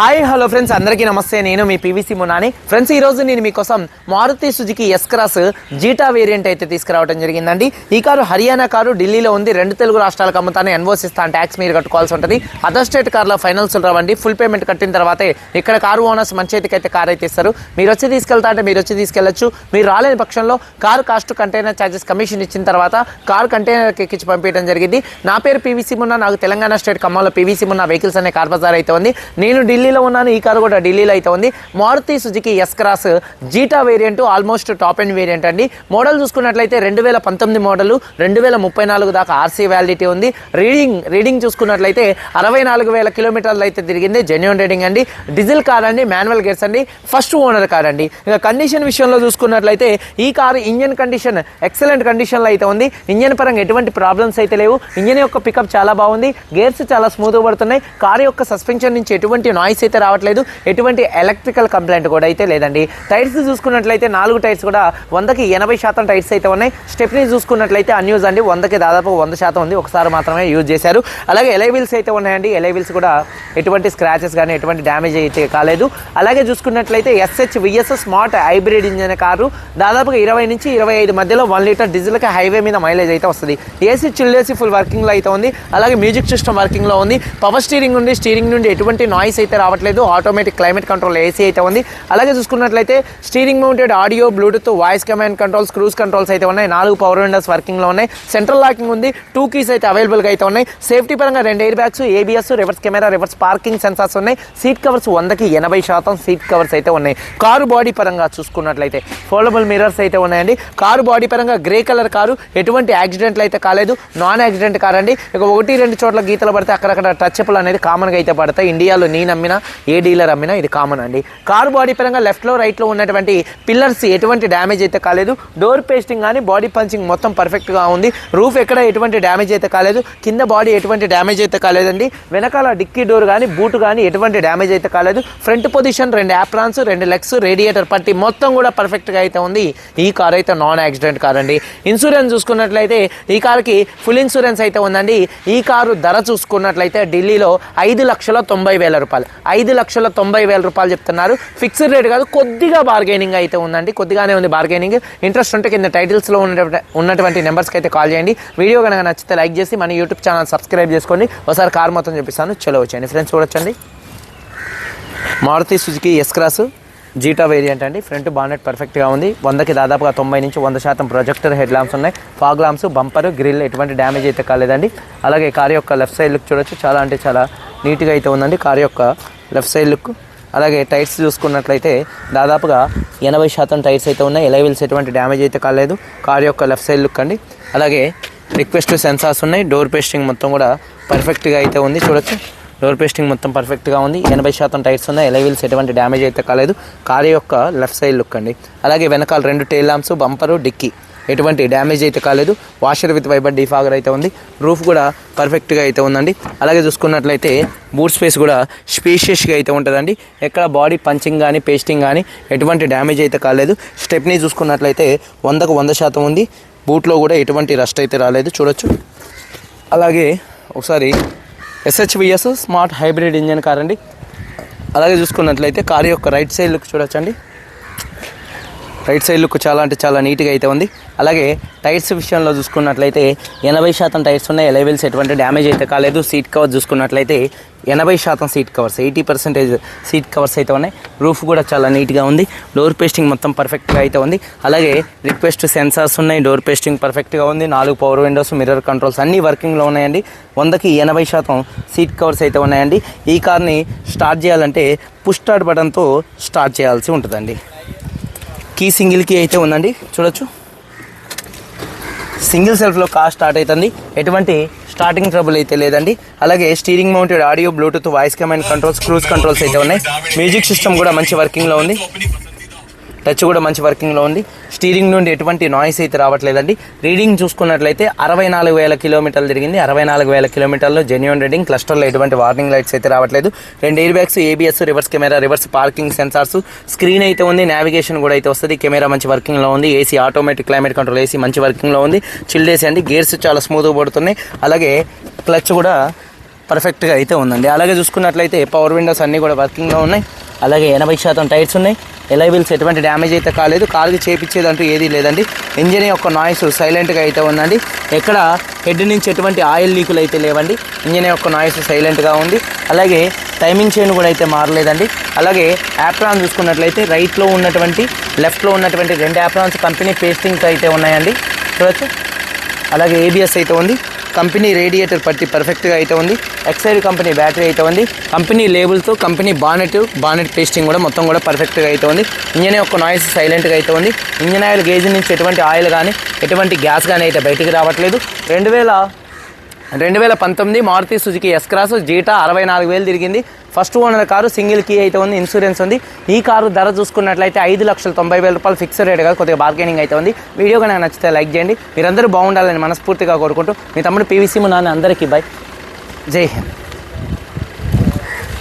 Hi hello friends. అందరికీ నమస్తే. నేను మీ పీవీసీ మునాని ఫ్రెండ్స్ ఈరోజు నేను మీకోసం Maruti Suzuki S Cross Zeta variant అయితే తీసుకురావడం జరిగిందండి. ఈ కారు హర్యానా కారు ఢిల్లీలో ఉంది. రెండు తెలుగు రాష్ట్రాలకు అమ్ముతానే ఎన్వోస్ ఇస్తాను ట్యాక్స్ మీరు కట్టుకోవాల్సి ఉంటుంది. అదర్ స్టేట్ కార్లో ఫైనల్స్ రావండి. ఫుల్ పేమెంట్ కట్టిన తర్వాతే ఇక్కడ కారు ఓనర్స్ మంచి చేతికి అయితే కార్ అయితే ఇస్తారు. మీరు వచ్చి తీసుకెళ్తా అంటే మీరు వచ్చి తీసుకెళ్ళొచ్చు మీరు రాలేని పక్షంలో car cost container charges commission ఇచ్చిన తర్వాత కారు కంటైనర్ ఎక్కించి పంపించడం జరిగింది. నా పేరు పీవీసీ మున్నా. నాకు తెలంగాణ స్టేట్ ఖమ్మంలో పీవీసీ మున్నా వెహికల్స్ అనే కార్ బజార్ అయితే ఉంది. నేను ఢిల్లీ ఢిల్లీలో ఉన్నాను. ఈ కారు కూడా ఢిల్లీలో అయితే ఉంది. Maruti Suzuki S Cross Zeta variant almost top end variant అండి. మోడల్ చూసుకున్నట్లయితే రెండు వేల పంతొమ్మిది మోడల్ రెండు వేల ముప్పై నాలుగు దాకా ఆర్సీ వ్యాలిడిటీ ఉంది. రీడింగ్ రీడింగ్ చూసుకున్నట్లయితే అరవై నాలుగు వేల కిలోమీటర్లు అయితే తిరిగింది. జెన్యున్ రీడింగ్ అండి. డీజిల్ కార్ అండి మాన్యువల్ గేర్స్ అండి. ఫస్ట్ ఓనర్ కార్ అండి. ఇక కండిషన్ విషయంలో చూసుకున్నట్లయితే ఈ కారు ఇంజన్ కండిషన్ ఎక్సలెంట్ కండిషన్లో అయితే ఉంది. ఇంజన్ పరంగా ఎటువంటి ప్రాబ్లమ్స్ అయితే లేవు. ఇంజన్ యొక్క పికప్ చాలా బాగుంది. గేర్స్ చాలా స్మూత్ పడుతున్నాయి. కారు యొక్క సస్పెన్షన్ నుంచి ఎటువంటి నాయిస్ అయితే రావట్లేదు. ఎటువంటి ఎలక్ట్రికల్ కంప్లైంట్ కూడా అయితే లేదండి. టైర్స్ చూసుకున్నట్లయితే నాలుగు టైర్స్ కూడా వందకి ఎనభై శాతం టైర్స్ అయితే ఉన్నాయి. స్టెప్ని చూసుకున్నట్లయితే అన్యూజ్ అండి. వందకి దాదాపు వంద శాతం ఉంది. ఒకసారి మాత్రమే యూజ్ చేశారు. అలాగే ఎలైవిల్స్ అయితే ఉన్నాయండి. ఎలైవిల్స్ కూడా ఎటువంటి స్క్రాచెస్ కానీ ఎటువంటి డ్యామేజ్ అయితే కాలేదు. అలాగే చూసుకున్నట్లయితే SH VS smart hybrid engine car. దాదాపుగా ఇరవై నుంచి ఇరవై ఐదు మధ్యలో వన్ లీటర్ డీజిల్కి హైవే మీద మైలేజ్ అయితే వస్తుంది. ఏసీ చిల్ ఏసీ ఫుల్ వర్కింగ్లో అయితే ఉంది. అలాగే మ్యూజిక్ సిస్టమ్ వర్కింగ్లో ఉంది. పవర్ స్టీరింగ్ ఉంది. స్టీరింగ్ నుండి ఎటువంటి నాయిస్ అయితే రావట్లేదు. ఆటోమేటిక్ క్లైమేట్ కంట్రోల్ ఏసీ అయితే ఉంది. అలాగే చూసుకున్నట్లయితే steering mounted audio Bluetooth voice command controls cruise controls అయితే ఉన్నాయి. నాలుగు పవర్ విండోస్ వర్కింగ్లో ఉన్నాయి. సెంట్రల్ లాకింగ్ ఉంది. టూ కీస్ అయితే అవైలబుల్గా అయితే ఉన్నాయి. సేఫ్టీ పరంగా రెండు air bags ABS reverse camera reverse parking sensors ఉన్నాయి. సీట్ కవర్స్ వందకి ఎనభై శాతం సీట్ కవర్స్ అయితే ఉన్నాయి. కారు బాడీ పరంగా చూసుకున్నట్లయితే ఫోల్డబుల్ మిరర్స్ అయితే ఉన్నాయండి. కారు బాడీ పరంగా గ్రే కలర్ కారు. ఎటువంటి యాక్సిడెంట్లు అయితే కాలేదు. నాన్ యాక్సిడెంట్ కార్ అండి ఇక ఒకటి రెండు చోట్ల గీతలు పడితే అక్కడక్కడ టచ్అప్లు అనేది కామన్గా అయితే పడతాయి. ఇండియాలో నేను అమ్మినా ఏ డీలర్ అమ్మినా ఇది కామన్ అండి. కారు బాడీ పరంగా లెఫ్ట్లో రైట్లో ఉన్నటువంటి పిల్లర్స్ ఎటువంటి డ్యామేజ్ అయితే కాలేదు. డోర్ పేస్టింగ్ కానీ బాడీ పంచింగ్ మొత్తం పర్ఫెక్ట్గా ఉంది. రూఫ్ ఎక్కడ ఎటువంటి డ్యామేజ్ అయితే కాలేదు. కింద బాడీ ఎటువంటి డ్యామేజ్ అయితే కాలేదండి. వెనకాల డిక్కీ డోర్ కానీ బూట్ కానీ ఎటువంటి డ్యామేజ్ అయితే కాలేదు. ఫ్రంట్ పొజిషన్ రెండు యాప్రాన్స్ రెండు లెగ్స్ రేడియేటర్ పట్టి మొత్తం కూడా పర్ఫెక్ట్గా అయితే ఉంది. ఈ కార్ అయితే నాన్ యాక్సిడెంట్ కార్ అండి. ఇన్సూరెన్స్ చూసుకున్నట్లయితే ఈ కార్కి ఫుల్ ఇన్సూరెన్స్ అయితే ఉందండి. ఈ కారు ధర చూసుకున్నట్లయితే ఢిల్లీలో ఐదు లక్షల తొంభై వేల రూపాయలు. ఐదు లక్షల తొంభై వేల రూపాయలు చెప్తున్నారు. ఫిక్స్డ్ రేట్ కాదు కొద్దిగా బార్గెనింగ్ అయితే ఉందండి. కొద్దిగానే ఉంది బార్గెనింగ్ ఇంట్రెస్ట్ ఉంటే కింద టైటిల్స్లో ఉన్నటువంటి ఉన్నటువంటి నెంబర్స్కి అయితే కాల్ చేయండి. వీడియో కనుక నచ్చితే లైక్ చేసి మన యూట్యూబ్ ఛానల్ సబ్స్క్రైబ్ చేసుకోండి ఒకసారి కార్ మొత్తం చూపిస్తాను. చలో వచ్చేయండి. ఫ్రెండ్స్ చూడొచ్చండి. Maruti Suzuki S Cross Zeta variant అండి ఫ్రంట్ బానెట్ పర్ఫెక్ట్గా ఉంది. వందకి దాదాపుగా తొంభై నుంచి వంద శాతం ప్రొజెక్టర్ హెడ్ లాంప్స్ ఉన్నాయి. ఫాగ్ లాంప్స్ బంపర్ గ్రిల్ ఎటువంటి డ్యామేజ్ అయితే కాలేదండి. అలాగే కార్ యొక్క లెఫ్ట్ సైడ్ లుక్ చూడొచ్చు. చాలా అంటే చాలా నీట్గా అయితే ఉందండి. కార్ యొక్క లెఫ్ట్ సైడ్ లుక్. అలాగే టైర్స్ చూసుకున్నట్లయితే దాదాపుగా ఎనభై శాతం టైర్స్ అయితే ఉన్నాయి. ఎలైవిల్స్ ఎటువంటి డ్యామేజ్ అయితే కాలేదు. కార్ యొక్క లెఫ్ట్ సైడ్ లుక్ అండి. అలాగే రిక్వెస్ట్ సెన్సార్స్ ఉన్నాయి. డోర్ పేస్టింగ్ మొత్తం కూడా పర్ఫెక్ట్గా అయితే ఉంది. చూడొచ్చు. డోర్ పేస్టింగ్ మొత్తం పర్ఫెక్ట్గా ఉంది. ఎనభై శాతం టైర్స్ ఉన్నాయి. ఎలైవిల్స్ ఎటువంటి డ్యామేజ్ అయితే కాలేదు. కార్ యొక్క లెఫ్ట్ సైడ్ లుక్ అండి. అలాగే వెనకాల రెండు టైల్ లాంప్స్ బంపరు డిక్కీ. ఎటువంటి డ్యామేజ్ అయితే కాలేదు. వాషర్ విత్ వైబర్ డీఫాగర్ అయితే ఉంది. రూఫ్ కూడా పర్ఫెక్ట్గా అయితే ఉందండి. అలాగే చూసుకున్నట్లయితే బూట్ స్పేస్ కూడా స్పేషియస్గా అయితే ఉంటుందండి. ఎక్కడ బాడీ పంచింగ్ కానీ పేస్టింగ్ కానీ ఎటువంటి డ్యామేజ్ అయితే కాలేదు. స్టెప్ని చూసుకున్నట్లయితే వందకు వంద శాతం ఉంది. బూట్లో కూడా ఎటువంటి రస్ట్ అయితే రాలేదు. చూడొచ్చు. అలాగే ఒకసారి SHVS smart hybrid engine car అండి. అలాగే చూసుకున్నట్లయితే కార్ యొక్క రైట్ సైడ్ లుక్ చూడొచ్చండి. రైట్ సైడ్ లుక్ చాలా అంటే చాలా నీట్గా అయితే ఉంది. అలాగే టైర్స్ విషయంలో చూసుకున్నట్లయితే ఎనభై శాతం టైర్స్ ఉన్నాయి. ఎలెవెల్స్ ఎటువంటి డ్యామేజ్ అయితే కాలేదు. సీట్ కవర్ చూసుకున్నట్లయితే ఎనభై శాతం seat covers eighty percentage seat covers అయితే ఉన్నాయి. రూఫ్ కూడా చాలా నీట్గా ఉంది. డోర్ పేస్టింగ్ మొత్తం పర్ఫెక్ట్గా అయితే ఉంది. అలాగే రిక్వెస్ట్ సెన్సార్స్ ఉన్నాయి. డోర్ పేస్టింగ్ పర్ఫెక్ట్గా ఉంది. నాలుగు పవర్ విండోస్ మిర్రర్ కంట్రోల్స్ అన్నీ వర్కింగ్లో ఉన్నాయండి. వందకి ఎనభై శాతం సీట్ కవర్స్ అయితే ఉన్నాయండి. ఈ కార్ని స్టార్ట్ చేయాలంటే పుష్ స్టార్ట్ బటన్తో స్టార్ట్ చేయాల్సి ఉంటుందండి. కీ సింగిల్ కీ అయితే ఉందండి. చూడొచ్చు. సింగిల్ సెల్ఫ్లో కార్ స్టార్ట్ అవుతుంది. ఎటువంటి స్టార్టింగ్ ట్రబుల్ అయితే లేదండి. అలాగే steering mounted audio Bluetooth voice command controls cruise controls అయితే ఉన్నాయి. మ్యూజిక్ సిస్టమ్ కూడా మంచి వర్కింగ్లో ఉంది. టచ్ కూడా మంచి వర్కింగ్లో ఉంది. స్టీరింగ్ నుండి ఎటువంటి నాయిస్ అయితే రావట్లేదండి. రీడింగ్ చూసుకున్నట్లయితే అరవై నాలుగు వేల కిలోమీటర్లు తిరిగింది. అరవై నాలుగు వేల కిలోమీటర్లు జెన్యున్ రీడింగ్ క్లస్టర్లో ఎటువంటి వార్నింగ్ లైట్స్ అయితే రావట్లేదు. రెండు air bags ABS reverse camera reverse parking sensors screen అయితే ఉంది నావిగేషన్ కూడా అయితే వస్తుంది. కెమెరా మంచి వర్కింగ్లో ఉంది. AC automatic climate control AC మంచి వర్కింగ్లో ఉంది. చిల్డ్ ఏసీ అండి. గేర్స్ చాలా స్మూత్గా పడుతున్నాయి. అలాగే క్లచ్ కూడా పర్ఫెక్ట్గా అయితే ఉందండి. అలాగే చూసుకున్నట్లయితే పవర్ విండోస్ అన్నీ కూడా వర్కింగ్లో ఉన్నాయి. అలాగే ఎనభై శాతం టైర్స్ ఉన్నాయి. ఎలైబిల్స్ ఎటువంటి డ్యామేజ్ అయితే కాలేదు. కాలుకి చేపించేది అంటూ ఏదీ లేదండి. ఇంజిన్ యొక్క నాయిస్ సైలెంట్గా అయితే ఉందండి. ఎక్కడ హెడ్ నుంచి ఎటువంటి ఆయిల్ లీకులు అయితే లేవండి. ఇంజిన్ యొక్క నాయిస్ సైలెంట్గా ఉంది. అలాగే టైమింగ్ చైన్ కూడా అయితే మారలేదండి. అలాగే యాప్రాన్ చూసుకున్నట్లయితే రైట్లో ఉన్నటువంటి లెఫ్ట్లో ఉన్నటువంటి రెండు యాప్రాన్స్ కంపెనీ పేస్టింగ్స్ అయితే ఉన్నాయండి. చూడొచ్చు. అలాగే ఏబిఎస్ అయితే ఉంది. కంపెనీ రేడియేటర్ పట్టి పర్ఫెక్ట్గా అయితే ఉంది. ఎక్సైడ్ కంపెనీ బ్యాటరీ అయితే ఉంది. కంపెనీ లేబుల్తో కంపెనీ బానెట్ బానెట్ పేస్టింగ్ కూడా మొత్తం కూడా పర్ఫెక్ట్గా అయితే ఉంది. ఇంజన్ యొక్క నాయిస్ సైలెంట్గా అయితే ఉంది. ఇంజన్ ఆయిల్ గేజ్ నుంచి ఎటువంటి ఆయిల్ కానీ ఎటువంటి గ్యాస్ కానీ అయితే బయటికి రావట్లేదు. రెండు వేల రెండు వేల పంతొమ్మిది Maruti Suzuki S Cross Zeta అరవై నాలుగు వేలు తిరిగింది. First owner car single key అయితే ఉంది ఇన్సూరెన్స్ ఉంది. ఈ కారు ధర చూసుకున్నట్లయితే ఐదు లక్షల తొంభై వేల రూపాయలు ఫిక్స్డ్ రేట్ కాదు కొద్దిగా బార్గెనింగ్ అయితే ఉంది. వీడియో కనుక నచ్చితే లైక్ చేయండి. మీరందరూ బాగుండాలని మనస్ఫూర్తిగా కోరుకుంటూ మీ తమ్ముడు పీవీసీ నాన్న అందరికీ బై. జై హింద్.